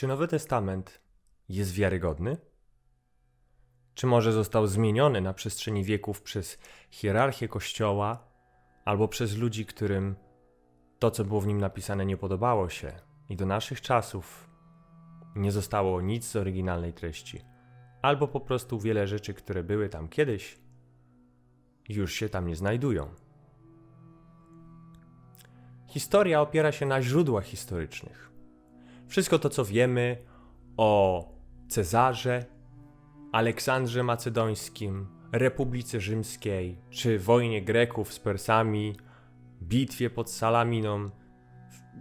Czy Nowy Testament jest wiarygodny? Czy może został zmieniony na przestrzeni wieków przez hierarchię Kościoła albo przez ludzi, którym to, co było w nim napisane, nie podobało się i do naszych czasów nie zostało nic z oryginalnej treści, albo po prostu wiele rzeczy, które były tam kiedyś, już się tam nie znajdują. Historia opiera się na źródłach historycznych. Wszystko to, co wiemy o Cezarze, Aleksandrze Macedońskim, Republice Rzymskiej, czy wojnie Greków z Persami, bitwie pod Salaminą,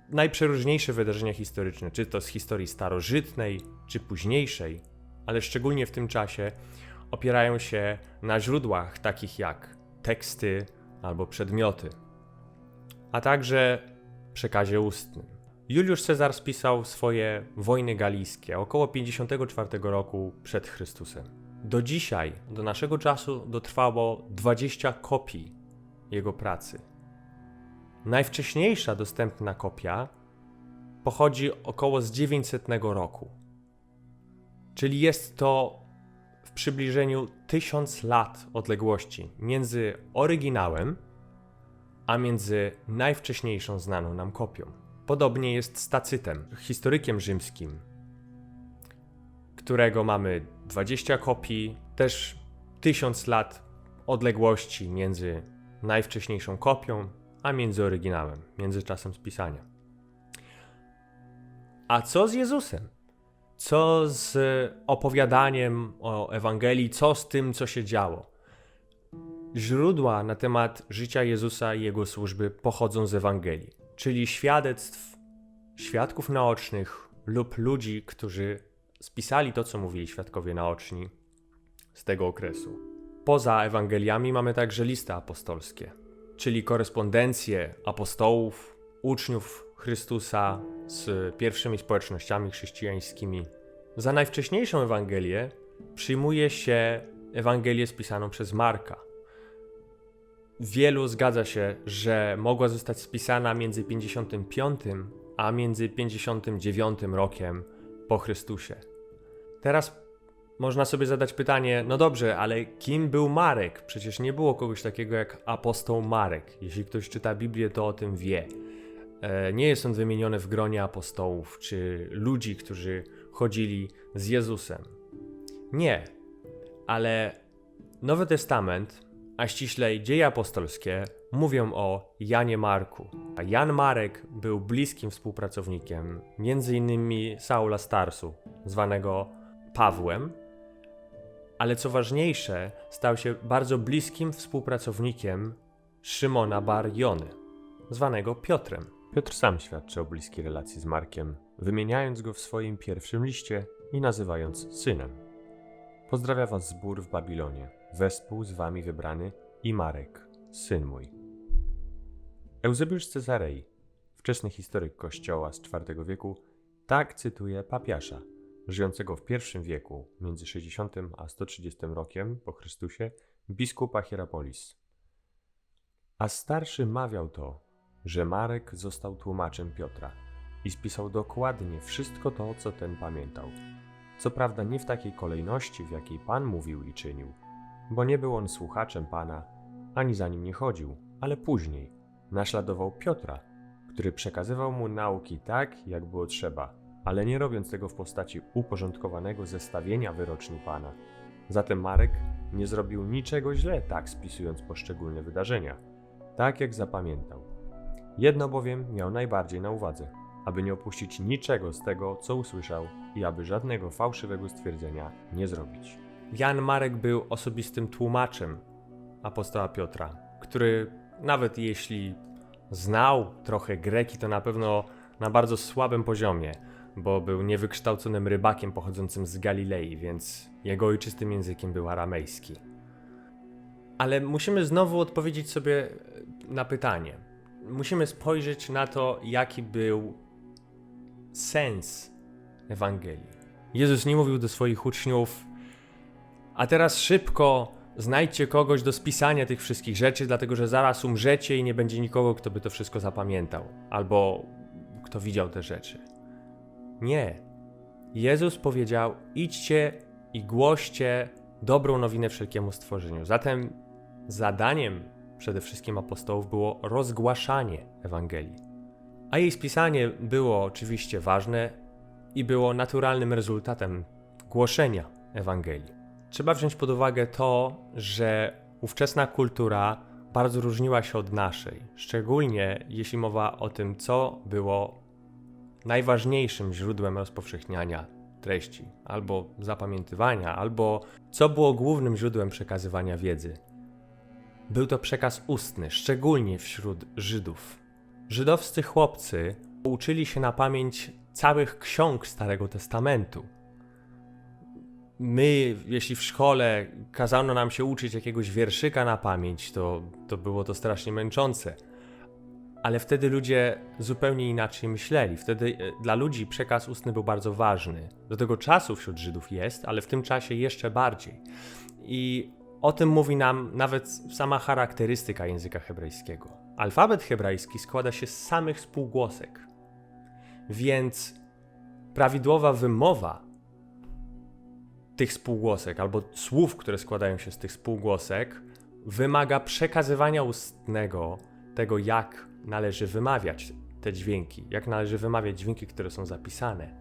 najprzeróżniejsze wydarzenia historyczne, czy to z historii starożytnej, czy późniejszej, ale szczególnie w tym czasie, opierają się na źródłach takich jak teksty albo przedmioty, a także przekazie ustnym. Juliusz Cezar spisał swoje wojny galijskie około 54 roku przed Chrystusem. Do dzisiaj, do naszego czasu, dotrwało 20 kopii jego pracy. Najwcześniejsza dostępna kopia pochodzi około z 900 roku. Czyli jest to w przybliżeniu 1000 lat odległości między oryginałem a między najwcześniejszą znaną nam kopią. Podobnie jest z Tacytem, historykiem rzymskim, którego mamy 20 kopii, też 1000 lat odległości między najwcześniejszą kopią a między oryginałem, między czasem spisania. A co z Jezusem? Co z opowiadaniem o Ewangelii? Co z tym, co się działo? Źródła na temat życia Jezusa i jego służby pochodzą z Ewangelii, czyli świadectw świadków naocznych lub ludzi, którzy spisali to, co mówili świadkowie naoczni z tego okresu. Poza Ewangeliami mamy także listy apostolskie, czyli korespondencje apostołów, uczniów Chrystusa z pierwszymi społecznościami chrześcijańskimi. Za najwcześniejszą Ewangelię przyjmuje się Ewangelię spisaną przez Marka. Wielu zgadza się, że mogła zostać spisana między 55 a między 59 rokiem po Chrystusie. Teraz można sobie zadać pytanie, no dobrze, ale kim był Marek? Przecież nie było kogoś takiego jak apostoł Marek. Jeśli ktoś czyta Biblię, to o tym wie. E, nie jest on wymieniony w gronie apostołów czy ludzi, którzy chodzili z Jezusem. Nie, ale Nowy Testament, a ściślej dzieje apostolskie, mówią o Janie Marku. A Jan Marek był bliskim współpracownikiem m.in. Saula Starsu, zwanego Pawłem, ale co ważniejsze, stał się bardzo bliskim współpracownikiem Szymona Bar Jony, zwanego Piotrem. Piotr sam świadczy o bliskiej relacji z Markiem, wymieniając go w swoim pierwszym liście i nazywając synem. Pozdrawia was zbór w Babilonie, wespół z wami wybrany i Marek, syn mój. Eusebiusz Cezarei, wczesny historyk kościoła z IV wieku, tak cytuje papiasza, żyjącego w I wieku, między 60 a 130 rokiem po Chrystusie, biskupa Hierapolis. A starszy mawiał to, że Marek został tłumaczem Piotra i spisał dokładnie wszystko to, co ten pamiętał. Co prawda nie w takiej kolejności, w jakiej Pan mówił i czynił, bo nie był on słuchaczem Pana, ani za nim nie chodził, ale później naśladował Piotra, który przekazywał mu nauki tak, jak było trzeba, ale nie robiąc tego w postaci uporządkowanego zestawienia wyroczni Pana. Zatem Marek nie zrobił niczego źle, tak spisując poszczególne wydarzenia, tak jak zapamiętał. Jedno bowiem miał najbardziej na uwadze, aby nie opuścić niczego z tego, co usłyszał i aby żadnego fałszywego stwierdzenia nie zrobić. Jan Marek był osobistym tłumaczem apostoła Piotra, który nawet jeśli znał trochę greki, to na pewno na bardzo słabym poziomie, bo był niewykształconym rybakiem pochodzącym z Galilei, więc jego ojczystym językiem był aramejski. Ale musimy znowu odpowiedzieć sobie na pytanie. Musimy spojrzeć na to, jaki był sens Ewangelii. Jezus nie mówił do swoich uczniów, a teraz szybko znajdźcie kogoś do spisania tych wszystkich rzeczy, dlatego że zaraz umrzecie i nie będzie nikogo, kto by to wszystko zapamiętał, albo kto widział te rzeczy. Nie. Jezus powiedział: idźcie i głoście dobrą nowinę wszelkiemu stworzeniu. Zatem zadaniem przede wszystkim apostołów było rozgłaszanie Ewangelii. A jej spisanie było oczywiście ważne i było naturalnym rezultatem głoszenia Ewangelii. Trzeba wziąć pod uwagę to, że ówczesna kultura bardzo różniła się od naszej, szczególnie jeśli mowa o tym, co było najważniejszym źródłem rozpowszechniania treści, albo zapamiętywania, albo co było głównym źródłem przekazywania wiedzy. Był to przekaz ustny, szczególnie wśród Żydów. Żydowscy chłopcy uczyli się na pamięć całych ksiąg Starego Testamentu. My, jeśli w szkole kazano nam się uczyć jakiegoś wierszyka na pamięć, to, to było to strasznie męczące. Ale wtedy ludzie zupełnie inaczej myśleli. Wtedy e, dla ludzi przekaz ustny był bardzo ważny. Do tego czasu wśród Żydów jest, ale w tym czasie jeszcze bardziej. I o tym mówi nam nawet sama charakterystyka języka hebrajskiego. Alfabet hebrajski składa się z samych spółgłosek, więc prawidłowa wymowa tych spółgłosek albo słów, które składają się z tych spółgłosek, wymaga przekazywania ustnego tego, jak należy wymawiać te dźwięki, jak należy wymawiać dźwięki, które są zapisane.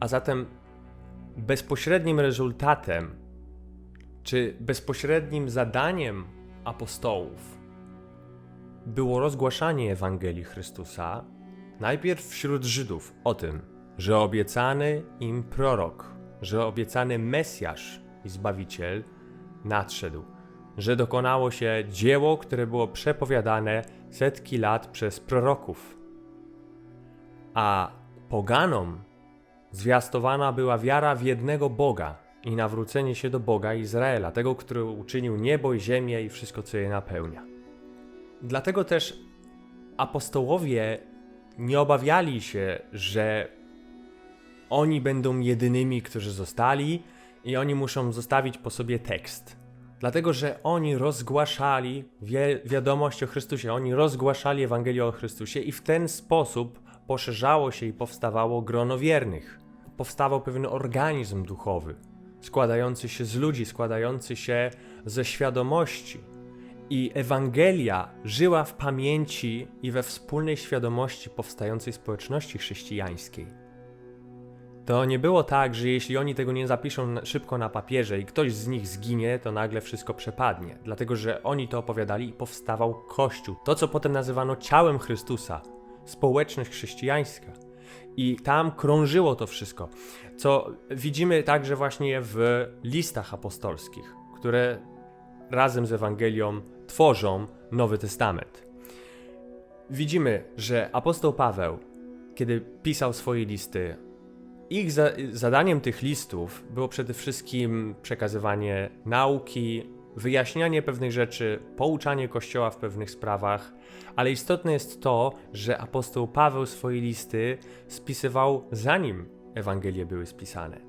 A zatem bezpośrednim rezultatem, czy bezpośrednim zadaniem apostołów było rozgłaszanie Ewangelii Chrystusa, najpierw wśród Żydów o tym, że obiecany im prorok, że obiecany Mesjasz i Zbawiciel nadszedł, że dokonało się dzieło, które było przepowiadane setki lat przez proroków. A poganom zwiastowana była wiara w jednego Boga i nawrócenie się do Boga Izraela, tego, który uczynił niebo i ziemię i wszystko, co je napełnia. Dlatego też apostołowie nie obawiali się, że oni będą jedynymi, którzy zostali i oni muszą zostawić po sobie tekst. Dlatego, że oni rozgłaszali wi wiadomość o Chrystusie, oni rozgłaszali Ewangelię o Chrystusie i w ten sposób poszerzało się i powstawało grono wiernych. Powstawał pewien organizm duchowy, składający się z ludzi, składający się ze świadomości. I Ewangelia żyła w pamięci i we wspólnej świadomości powstającej społeczności chrześcijańskiej. To nie było tak, że jeśli oni tego nie zapiszą szybko na papierze i ktoś z nich zginie, to nagle wszystko przepadnie. Dlatego, że oni to opowiadali i powstawał Kościół. To, co potem nazywano ciałem Chrystusa. Społeczność chrześcijańska. I tam krążyło to wszystko, co widzimy także właśnie w listach apostolskich, które razem z Ewangelią tworzą Nowy Testament. Widzimy, że apostoł Paweł, kiedy pisał swoje listy, ich za zadaniem tych listów było przede wszystkim przekazywanie nauki, wyjaśnianie pewnych rzeczy, pouczanie Kościoła w pewnych sprawach, ale istotne jest to, że apostoł Paweł swoje listy spisywał zanim Ewangelie były spisane.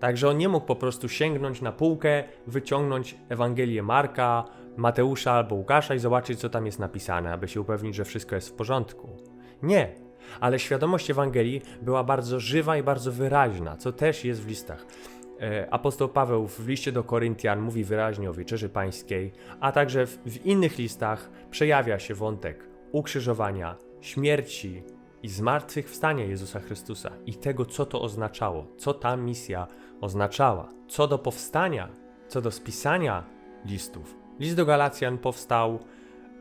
Także on nie mógł po prostu sięgnąć na półkę, wyciągnąć Ewangelię Marka, Mateusza albo Łukasza i zobaczyć, co tam jest napisane, aby się upewnić, że wszystko jest w porządku. Nie ale świadomość Ewangelii była bardzo żywa i bardzo wyraźna, co też jest w listach. E, apostoł Paweł w liście do Koryntian mówi wyraźnie o wieczerzy pańskiej, a także w, innych listach przejawia się wątek ukrzyżowania, śmierci i zmartwychwstania Jezusa Chrystusa i tego, co to oznaczało, co ta misja oznaczała. Co do powstania, co do spisania listów. List do Galacjan powstał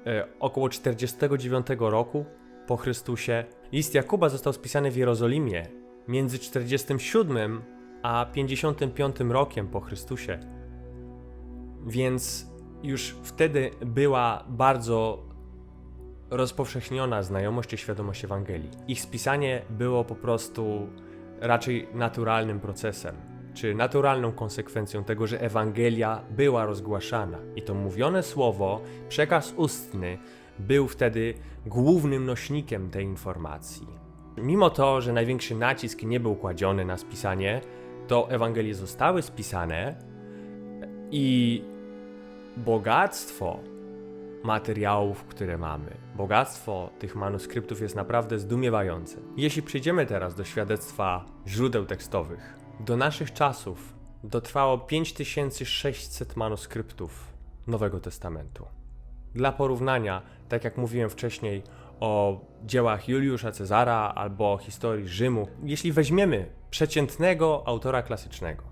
e, około 49 roku po Chrystusie. List Jakuba został spisany w Jerozolimie między 47 a 55 rokiem po Chrystusie. Więc już wtedy była bardzo rozpowszechniona znajomość i świadomość Ewangelii. Ich spisanie było po prostu raczej naturalnym procesem, czy naturalną konsekwencją tego, że Ewangelia była rozgłaszana. I to mówione słowo, przekaz ustny, był wtedy głównym nośnikiem tej informacji. Mimo to, że największy nacisk nie był kładziony na spisanie, to Ewangelie zostały spisane i bogactwo materiałów, które mamy. Bogactwo tych manuskryptów jest naprawdę zdumiewające. Jeśli przejdziemy teraz do świadectwa źródeł tekstowych, do naszych czasów dotrwało 5600 manuskryptów Nowego Testamentu. Dla porównania, tak jak mówiłem wcześniej o dziełach Juliusza Cezara albo o historii Rzymu, jeśli weźmiemy przeciętnego autora klasycznego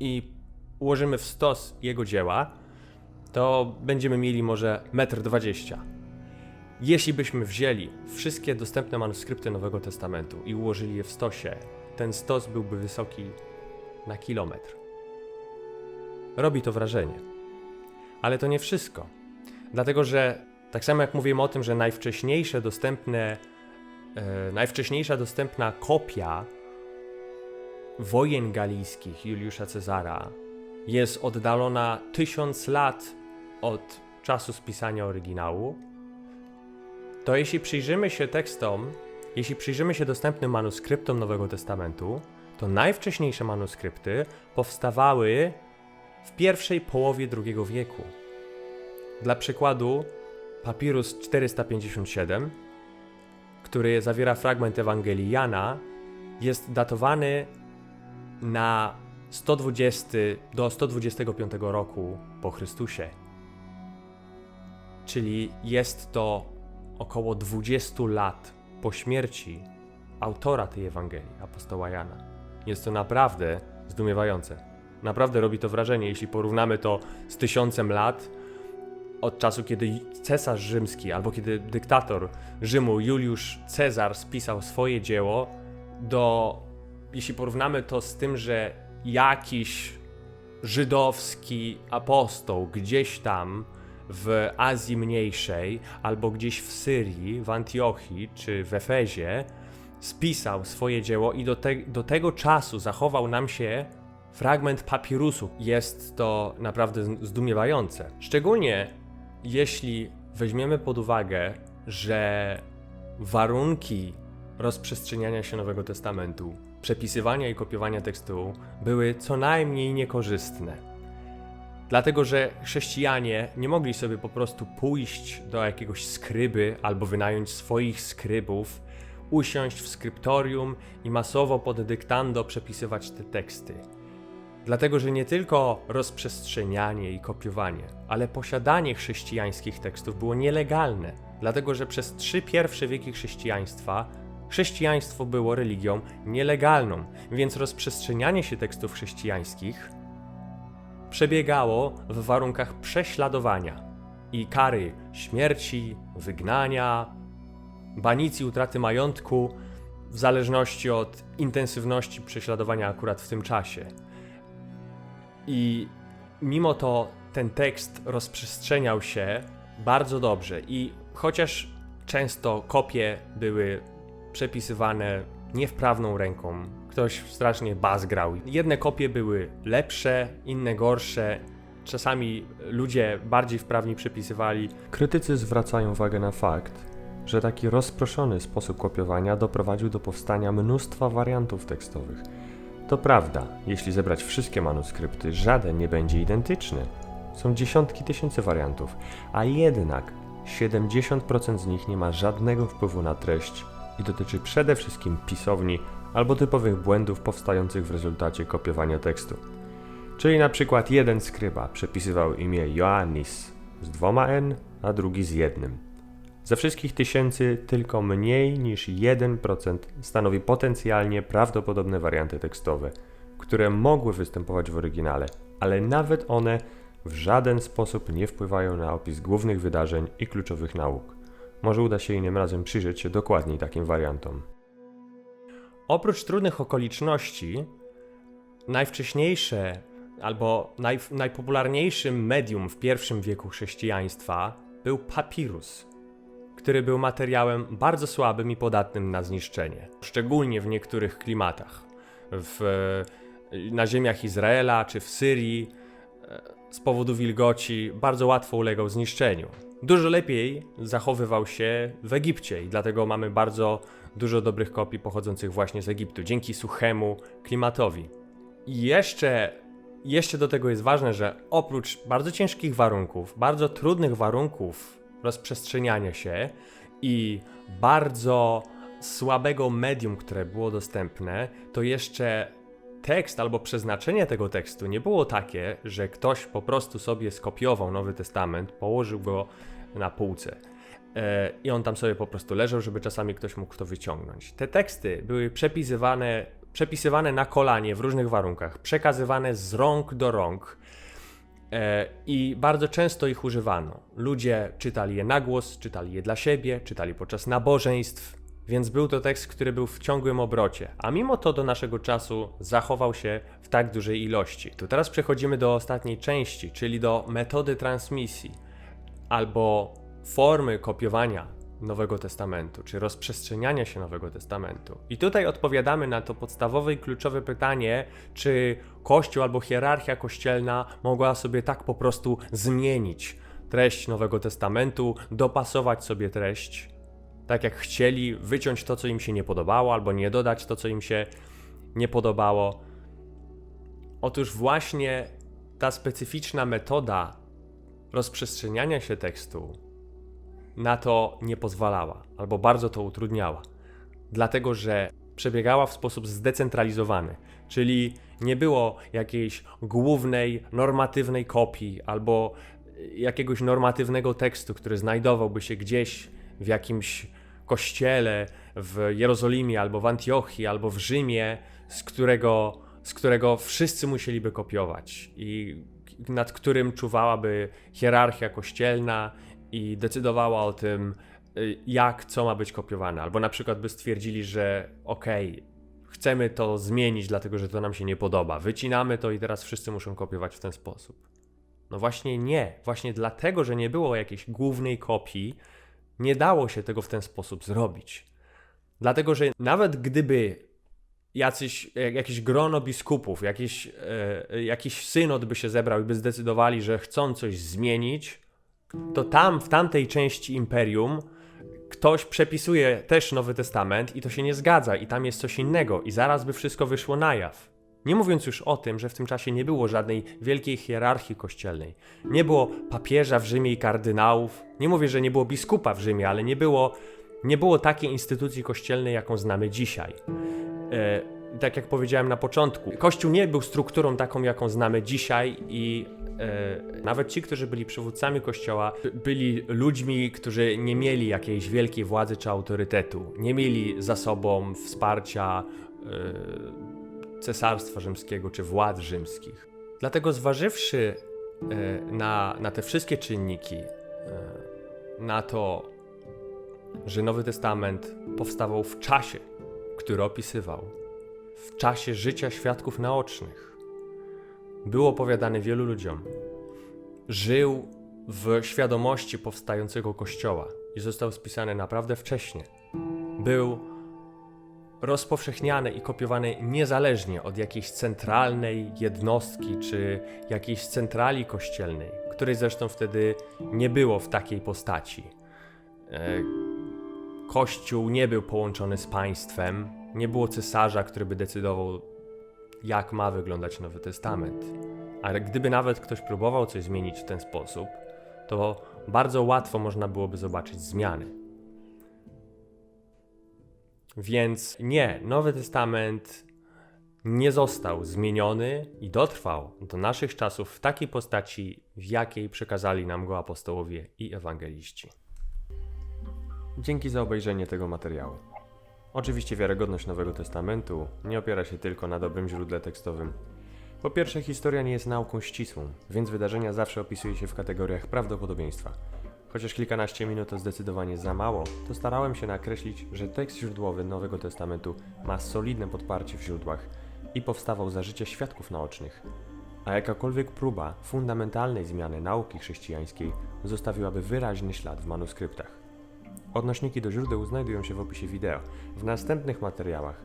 i ułożymy w stos jego dzieła, to będziemy mieli może 1,20 m. Jeśli byśmy wzięli wszystkie dostępne manuskrypty Nowego Testamentu i ułożyli je w stosie, ten stos byłby wysoki na kilometr. Robi to wrażenie. Ale to nie wszystko. Dlatego, że tak samo jak mówiłem o tym, że najwcześniejsze dostępne, e, najwcześniejsza dostępna kopia wojen galijskich Juliusza Cezara jest oddalona tysiąc lat od czasu spisania oryginału, to jeśli przyjrzymy się tekstom, jeśli przyjrzymy się dostępnym manuskryptom Nowego Testamentu, to najwcześniejsze manuskrypty powstawały w pierwszej połowie II wieku. Dla przykładu, papirus 457, który zawiera fragment Ewangelii Jana, jest datowany na 120 do 125 roku po Chrystusie. Czyli jest to około 20 lat po śmierci autora tej Ewangelii, apostoła Jana. Jest to naprawdę zdumiewające. Naprawdę robi to wrażenie, jeśli porównamy to z tysiącem lat od czasu, kiedy cesarz rzymski albo kiedy dyktator Rzymu Juliusz Cezar spisał swoje dzieło, do jeśli porównamy to z tym, że jakiś żydowski apostoł gdzieś tam w Azji Mniejszej albo gdzieś w Syrii, w Antiochii czy w Efezie spisał swoje dzieło i do, te, do tego czasu zachował nam się fragment papirusu. Jest to naprawdę zdumiewające. Szczególnie jeśli weźmiemy pod uwagę, że warunki rozprzestrzeniania się Nowego Testamentu, przepisywania i kopiowania tekstu były co najmniej niekorzystne. Dlatego, że chrześcijanie nie mogli sobie po prostu pójść do jakiegoś skryby albo wynająć swoich skrybów, usiąść w skryptorium i masowo pod dyktando przepisywać te teksty. Dlatego, że nie tylko rozprzestrzenianie i kopiowanie, ale posiadanie chrześcijańskich tekstów było nielegalne. Dlatego, że przez trzy pierwsze wieki chrześcijaństwa chrześcijaństwo było religią nielegalną, więc rozprzestrzenianie się tekstów chrześcijańskich przebiegało w warunkach prześladowania i kary śmierci, wygnania, banicji, utraty majątku, w zależności od intensywności prześladowania akurat w tym czasie. I mimo to ten tekst rozprzestrzeniał się bardzo dobrze i chociaż często kopie były przepisywane niewprawną ręką, ktoś strasznie bas grał. Jedne kopie były lepsze, inne gorsze. Czasami ludzie bardziej wprawni przepisywali. Krytycy zwracają uwagę na fakt, że taki rozproszony sposób kopiowania doprowadził do powstania mnóstwa wariantów tekstowych. To prawda, jeśli zebrać wszystkie manuskrypty, żaden nie będzie identyczny. Są dziesiątki tysięcy wariantów, a jednak 70% z nich nie ma żadnego wpływu na treść i dotyczy przede wszystkim pisowni albo typowych błędów powstających w rezultacie kopiowania tekstu. Czyli na przykład jeden skryba przepisywał imię Joannis z dwoma n, a drugi z jednym. Ze wszystkich tysięcy tylko mniej niż 1% stanowi potencjalnie prawdopodobne warianty tekstowe, które mogły występować w oryginale, ale nawet one w żaden sposób nie wpływają na opis głównych wydarzeń i kluczowych nauk. Może uda się innym razem przyjrzeć się dokładniej takim wariantom. Oprócz trudnych okoliczności, najwcześniejsze albo naj, najpopularniejszym medium w pierwszym wieku chrześcijaństwa był papirus, który był materiałem bardzo słabym i podatnym na zniszczenie, szczególnie w niektórych klimatach. W, na ziemiach Izraela czy w Syrii e, z powodu wilgoci bardzo łatwo ulegał zniszczeniu. Dużo lepiej zachowywał się w Egipcie i dlatego mamy bardzo dużo dobrych kopii pochodzących właśnie z Egiptu, dzięki suchemu klimatowi. I jeszcze jeszcze do tego jest ważne, że oprócz bardzo ciężkich warunków, bardzo trudnych warunków rozprzestrzeniania się i bardzo słabego medium, które było dostępne, to jeszcze tekst albo przeznaczenie tego tekstu nie było takie, że ktoś po prostu sobie skopiował Nowy Testament, położył go na półce. E, I on tam sobie po prostu leżał, żeby czasami ktoś mógł to wyciągnąć. Te teksty były przepisywane, przepisywane na kolanie w różnych warunkach, przekazywane z rąk do rąk i bardzo często ich używano. Ludzie czytali je na głos, czytali je dla siebie, czytali podczas nabożeństw, więc był to tekst, który był w ciągłym obrocie, a mimo to do naszego czasu zachował się w tak dużej ilości. To teraz przechodzimy do ostatniej części, czyli do metody transmisji albo formy kopiowania Nowego Testamentu, czy rozprzestrzeniania się Nowego Testamentu. I tutaj odpowiadamy na to podstawowe i kluczowe pytanie, czy Kościół albo hierarchia kościelna mogła sobie tak po prostu zmienić treść Nowego Testamentu, dopasować sobie treść, tak jak chcieli, wyciąć to, co im się nie podobało, albo nie dodać to, co im się nie podobało. Otóż właśnie ta specyficzna metoda rozprzestrzeniania się tekstu na to nie pozwalała, albo bardzo to utrudniała. Dlatego, że przebiegała w sposób zdecentralizowany, czyli nie było jakiejś głównej, normatywnej kopii albo jakiegoś normatywnego tekstu, który znajdowałby się gdzieś w jakimś kościele w Jerozolimie, albo w Antiochii, albo w Rzymie, z którego, z którego wszyscy musieliby kopiować i nad którym czuwałaby hierarchia kościelna i decydowała o tym, y, jak co ma być kopiowane. Albo na przykład by stwierdzili, że okej, chcemy to zmienić, dlatego że to nam się nie podoba. Wycinamy to i teraz wszyscy muszą kopiować w ten sposób. No właśnie nie. Właśnie dlatego, że nie było jakiejś głównej kopii, nie dało się tego w ten sposób zrobić. Dlatego, że nawet gdyby jacyś, jak- jakieś grono biskupów, jakiś, e, jakiś synod by się zebrał i by zdecydowali, że chcą coś zmienić, to tam, w tamtej części imperium, ktoś przepisuje też Nowy Testament i to się nie zgadza, i tam jest coś innego, i zaraz by wszystko wyszło na jaw. Nie mówiąc już o tym, że w tym czasie nie było żadnej wielkiej hierarchii kościelnej. Nie było papieża w Rzymie i kardynałów. Nie mówię, że nie było biskupa w Rzymie, ale nie było, nie było takiej instytucji kościelnej, jaką znamy dzisiaj. E, tak jak powiedziałem na początku, Kościół nie był strukturą taką, jaką znamy dzisiaj, i e, nawet ci, którzy byli przywódcami Kościoła, by- byli ludźmi, którzy nie mieli jakiejś wielkiej władzy czy autorytetu, nie mieli za sobą wsparcia e, cesarstwa rzymskiego czy władz rzymskich. Dlatego, zważywszy e, na, na te wszystkie czynniki, na to, że Nowy Testament powstawał w czasie, który opisywał, w czasie życia świadków naocznych. Był opowiadany wielu ludziom. Żył w świadomości powstającego kościoła i został spisany naprawdę wcześnie. Był rozpowszechniany i kopiowany niezależnie od jakiejś centralnej jednostki czy jakiejś centrali kościelnej, której zresztą wtedy nie było w takiej postaci. E, Kościół nie był połączony z państwem, nie było cesarza, który by decydował, jak ma wyglądać Nowy Testament. Ale gdyby nawet ktoś próbował coś zmienić w ten sposób, to bardzo łatwo można byłoby zobaczyć zmiany. Więc nie, Nowy Testament nie został zmieniony i dotrwał do naszych czasów w takiej postaci, w jakiej przekazali nam go apostołowie i ewangeliści. Dzięki za obejrzenie tego materiału. Oczywiście wiarygodność Nowego Testamentu nie opiera się tylko na dobrym źródle tekstowym. Po pierwsze, historia nie jest nauką ścisłą, więc wydarzenia zawsze opisuje się w kategoriach prawdopodobieństwa. Chociaż kilkanaście minut to zdecydowanie za mało, to starałem się nakreślić, że tekst źródłowy Nowego Testamentu ma solidne podparcie w źródłach i powstawał za życia świadków naocznych. A jakakolwiek próba fundamentalnej zmiany nauki chrześcijańskiej zostawiłaby wyraźny ślad w manuskryptach. Odnośniki do źródeł znajdują się w opisie wideo. W następnych materiałach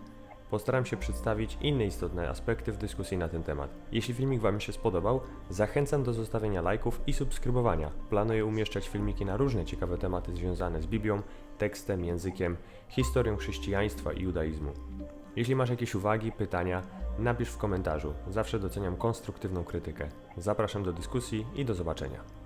postaram się przedstawić inne istotne aspekty w dyskusji na ten temat. Jeśli filmik Wam się spodobał, zachęcam do zostawienia lajków i subskrybowania. Planuję umieszczać filmiki na różne ciekawe tematy związane z Biblią, tekstem, językiem, historią chrześcijaństwa i judaizmu. Jeśli masz jakieś uwagi, pytania, napisz w komentarzu. Zawsze doceniam konstruktywną krytykę. Zapraszam do dyskusji i do zobaczenia.